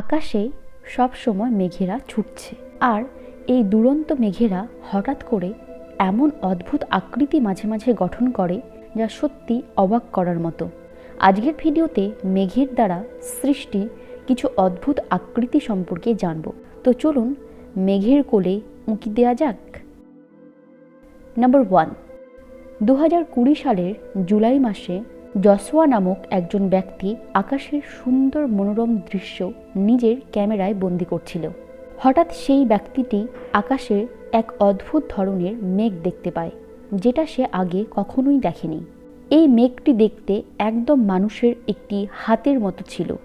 আকাশে সব সময় মেঘেরা ছুটছে। আর এই দুরন্ত মেঘেরা হঠাৎ করে এমন অদ্ভুত আকৃতি মাঝে মাঝে গঠন করে যা সত্যি অবাক করার মতো। আজকের ভিডিওতে মেঘের দ্বারা সৃষ্টি কিছু অদ্ভুত আকৃতি সম্পর্কে জানব। তো চলুন মেঘের কোলে উঁকি দেওয়া যাক। নাম্বার ওয়ান দু হাজার কুড়ি সালের জুলাই মাসে জসোয়া নামক একজন ব্যক্তি আকাশের সুন্দর মনোরম দৃশ্য নিজের ক্যামেরায় বন্দি করছিল। হঠাৎ সেই ব্যক্তিটি আকাশে এক অদ্ভুত ধরনের মেঘ দেখতে পায়, যেটা সে আগে কখনোই দেখেনি। এই মেঘটি দেখতে একদম মানুষের একটি হাতের মতো ছিল।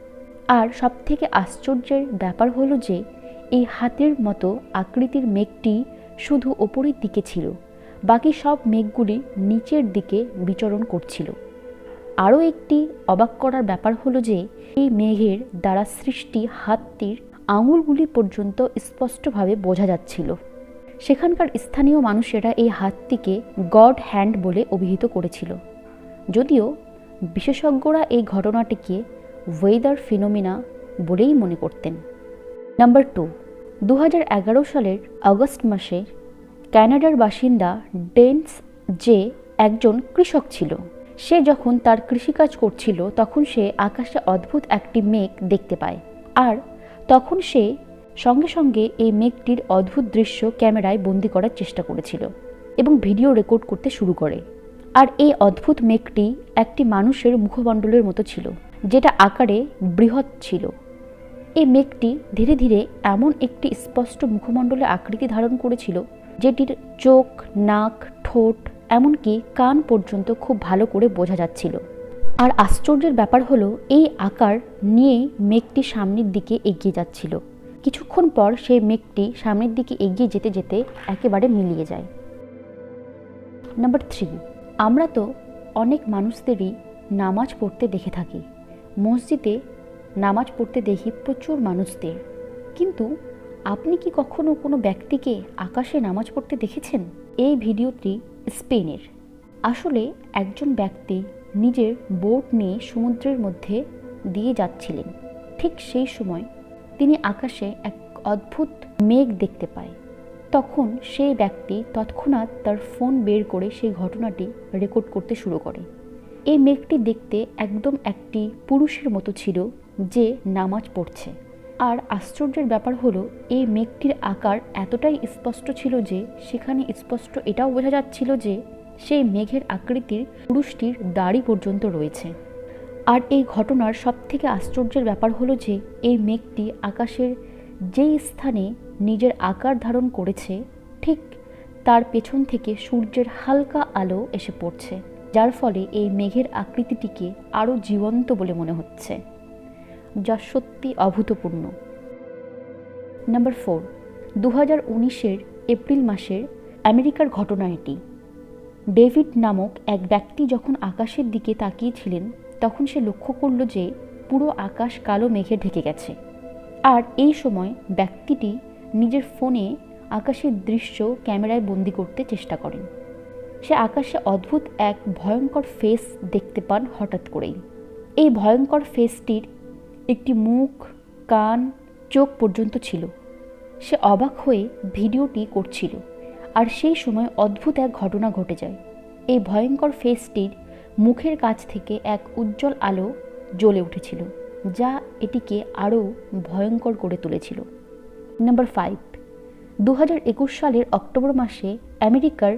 আর সবথেকে আশ্চর্যের ব্যাপার হলো যে, এই হাতের মতো আকৃতির মেঘটি শুধু ওপরের দিকে ছিল, বাকি সব মেঘগুলি নিচের দিকে বিচরণ করছিল। আরও একটি অবাক করার ব্যাপার হলো যে, এই মেঘের দ্বারা সৃষ্টি হাতটির আঙুলগুলি পর্যন্ত স্পষ্টভাবে বোঝা যাচ্ছিল। সেখানকার স্থানীয় মানুষেরা এই হাতটিকে গড হ্যান্ড বলে অভিহিত করেছিল। যদিও বিশেষজ্ঞরা এই ঘটনাটিকে ওয়েদার ফিনোমিনা বলেই মনে করতেন। নাম্বার টু দু হাজার এগারো সালের আগস্ট মাসে ক্যানাডার বাসিন্দা ডেন্স যে একজন কৃষক ছিল। সে যখন তার কৃষিকাজ করছিল, তখন সে আকাশে অদ্ভুত একটি মেঘ দেখতে পায়। আর তখন সে সঙ্গে সঙ্গে এই মেঘটির অদ্ভুত দৃশ্য ক্যামেরায় বন্দি করার চেষ্টা করেছিল এবং ভিডিও রেকর্ড করতে শুরু করে। আর এই অদ্ভুত মেঘটি একটি মানুষের মুখমণ্ডলের মতো ছিল, যেটা আকারে বৃহৎ ছিল। এই মেঘটি ধীরে ধীরে এমন একটি স্পষ্ট মুখমণ্ডলে আকৃতি ধারণ করেছিল, যেটির চোখ, নাক, ঠোঁট এমনকি কান পর্যন্ত খুব ভালো করে বোঝা যাচ্ছিল। আর আশ্চর্যের ব্যাপার হলো, এই আকার নিয়েই মেঘটি সামনের দিকে এগিয়ে যাচ্ছিল। কিছুক্ষণ পর সেই মেঘটি সামনের দিকে এগিয়ে যেতে যেতে একেবারে মিলিয়ে যায়। নাম্বার থ্রি, আমরা তো অনেক মানুষদেরই নামাজ পড়তে দেখে থাকি। মসজিদে নামাজ পড়তে দেখি প্রচুর মানুষদের। কিন্তু আপনি কি কখনো কোনো ব্যক্তিকে আকাশে নামাজ পড়তে দেখেছেন? এই ভিডিওটি স্পেনের। আসলে একজন ব্যক্তি নিজের বোট নিয়ে সমুদ্রের মধ্যে দিয়ে যাচ্ছিলেন। ঠিক সেই সময় তিনি আকাশে এক অদ্ভুত মেঘ দেখতে পায়। তখন সেই ব্যক্তি তৎক্ষণাৎ তার ফোন বের করে সেই ঘটনাটি রেকর্ড করতে শুরু করে। এই মেঘটি দেখতে একদম একটি পুরুষের মতো ছিল যে নামাজ পড়ছে। আর আশ্চর্যের ব্যাপার হলো, এই মেঘটির আকার এতটাই স্পষ্ট ছিল যে, সেখানে স্পষ্ট এটাও বোঝা যাচ্ছিল যে, সেই মেঘের আকৃতির পুরুষটির দাড়ি পর্যন্ত রয়েছে। আর এই ঘটনার সবথেকে আশ্চর্যের ব্যাপার হলো যে, এই মেঘটি আকাশের যেই স্থানে নিজের আকার ধারণ করেছে, ঠিক তার পেছন থেকে সূর্যের হালকা আলো এসে পড়ছে, যার ফলে এই মেঘের আকৃতিটিকে আরও জীবন্ত বলে মনে হচ্ছে। যা সত্যি অভূতপূর্ণ। নাম্বার ফোর দু হাজার উনিশের এপ্রিল মাসের আমেরিকার ঘটনা এটি। ডেভিড নামক এক ব্যক্তি যখন আকাশের দিকে তাকিয়েছিলেন, তখন সে লক্ষ্য করল যে পুরো আকাশ কালো মেঘে ঢেকে গেছে। আর এই সময় ব্যক্তিটি নিজের ফোনে আকাশের দৃশ্য ক্যামেরায় বন্দি করতে চেষ্টা করেন। সে আকাশে অদ্ভুত এক ভয়ঙ্কর ফেস দেখতে পান হঠাৎ করেই। এই ভয়ঙ্কর ফেসটির একটি মুখ, কান, চোখ পর্যন্ত ছিল। সে অবাক হয়ে ভিডিওটি করছিল। আর সেই সময় অদ্ভুত এক ঘটনা ঘটে যায়। এই ভয়ঙ্কর ফেসটির মুখের কাছ থেকে এক উজ্জ্বল আলো জ্বলে উঠেছিল, যা এটিকে আরও ভয়ঙ্কর করে তুলেছিল। নাম্বার ফাইভ দু হাজার একুশ সালের অক্টোবর মাসে আমেরিকার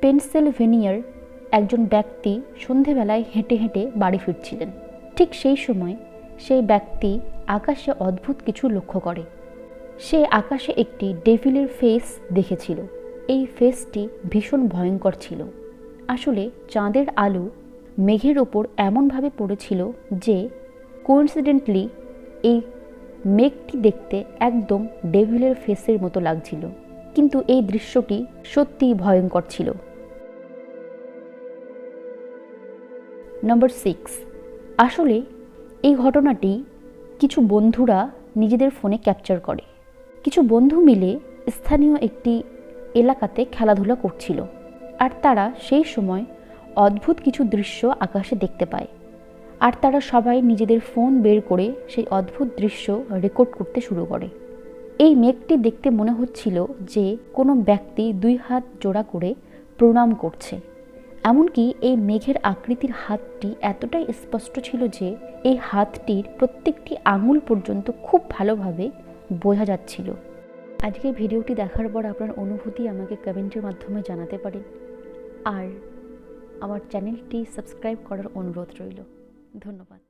পেনসিলভেনিয়ার একজন ব্যক্তি সন্ধেবেলায় হেঁটে হেঁটে বাড়ি ফিরছিলেন। ঠিক সেই সময় সেই ব্যক্তি আকাশে অদ্ভুত কিছু লক্ষ্য করে। সে আকাশে একটি ডেভিলের ফেস দেখেছিল। এই ফেসটি ভীষণ ভয়ঙ্কর ছিল। আসলে চাঁদের আলো মেঘের ওপর এমনভাবে পড়েছিল যে কোইন্সিডেন্টলি এই মেঘটি দেখতে একদম ডেভিলের ফেসের মতো লাগছিল। কিন্তু এই দৃশ্যটি সত্যিই ভয়ঙ্কর ছিল। নম্বর সিক্স আসলে এই ঘটনাটি কিছু বন্ধুরা নিজেদের ফোনে ক্যাপচার করে। কিছু বন্ধু মিলে স্থানীয় একটি এলাকাতে খেলাধুলা করছিল আর তারা সেই সময় অদ্ভুত কিছু দৃশ্য আকাশে দেখতে পায়। আর তারা সবাই নিজেদের ফোন বের করে সেই অদ্ভুত দৃশ্য রেকর্ড করতে শুরু করে। এই মেঘটি দেখতে মনে হচ্ছিল যে কোনো ব্যক্তি দুই হাত জোড়া করে প্রণাম করছে। এমনকি এই মেঘের আকৃতির হাতটি এতটাই স্পষ্ট ছিল যে এই হাতটির প্রত্যেকটি আঙুল পর্যন্ত খুব ভালোভাবে বোঝা যাচ্ছিল। আজকের ভিডিওটি দেখার পর আপনার অনুভূতি আমাকে কমেন্টের মাধ্যমে জানাতে পারেন। আর আমার চ্যানেলটি সাবস্ক্রাইব করার অনুরোধ রইল। ধন্যবাদ।